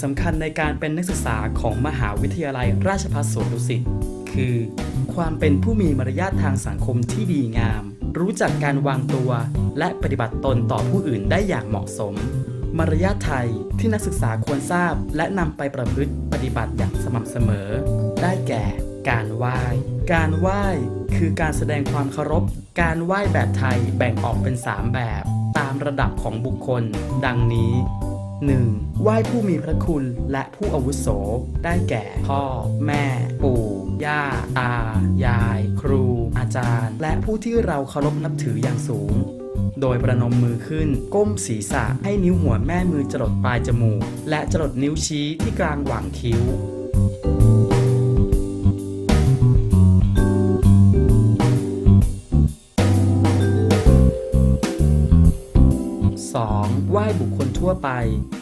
สิ่งสำคัญในการเป็นนักศึกษาของมหาวิทยาลัยราชภัฏสวนดุสิตคือ ความเป็นผู้มีมารยาททางสังคมที่ดีงาม รู้จักการวางตัว และปฏิบัติตนต่อผู้อื่นได้อย่างเหมาะสม มารยาทไทยที่นักศึกษาควรทราบ และนำไปประพฤติปฏิบัติอย่างสม่ำเสมอ ได้แก่ การไหว้ การไหว้คือการแสดงความเคารพ การไหว้แบบไทยแบ่งออกเป็น 3 แบบ ตามระดับของบุคคล ดังนี้ 1. ไหว้ผู้มีพระคุณและผู้อาวุโส ได้แก่ พ่อ แม่ ปู่ ย่า ตา ยาย ครู อาจารย์ และผู้ที่เราเคารพนับถืออย่างสูง โดยประนมมือขึ้น ก้มศีรษะให้นิ้วหัวแม่มือจรดปลายจมูก และจรดนิ้วชี้ที่กลางหว่างคิ้ว 2. ไหว้บุคคล ทั่วไป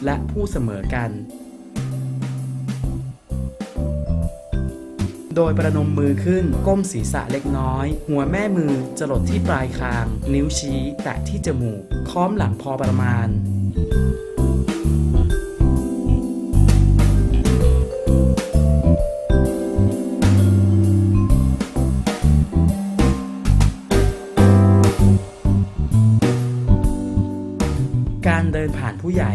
และผู้เสมอกัน โดยประนมมือขึ้นก้มศีรษะเล็กน้อย หัวแม่มือจรดที่ปลายคาง นิ้วชี้แตะที่จมูก ค้อมหลังพอประมาณ การเดินผ่านผู้ใหญ่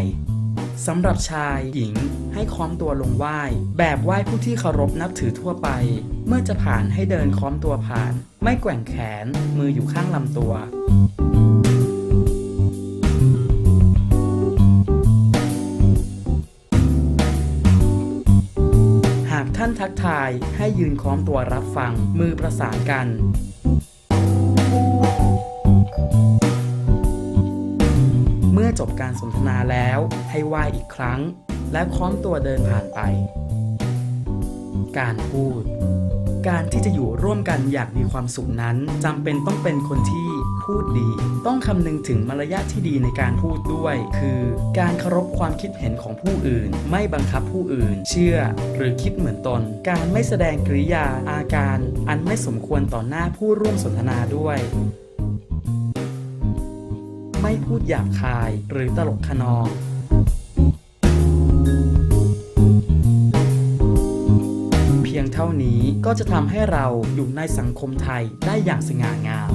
สำหรับชายหญิงให้ค้อมตัวลงไหว้ แบบไหว้ผู้ที่เคารพนับถือทั่วไป เมื่อจะผ่านให้เดินค้อมตัวผ่าน ไม่แกว่งแขน มืออยู่ข้างลำตัว หากท่านทักทายให้ยืนค้อมตัวรับฟัง มือประสานกัน บการสนทนาแล้ว ให้ไหว้อีกครั้ง และค้อมตัวเดินผ่านไป การพูด การที่จะอยู่ร่วมกันอยางมีความสุขนั้นจำเป็นต้องเป็นคนที่พูดดี ต้องคำนึงถึงมารยาทที่ดีในการพูดด้วย คือการเคารพความคิดเห็นของผู้อื่น ไม่บังคับผู้อื่น เชื่อหรือคิดเหมือนตน การไม่แสดงกริยาอาการ อันไม่สมควรต่อหน้าผู้ร่วมสนทนาด้วย ไม่พูดหยาบคายหรือตลกขนองเพียงเท่านี้ก็จะทำให้เราอยู่ในสังคมไทยได้อย่างสง่างาม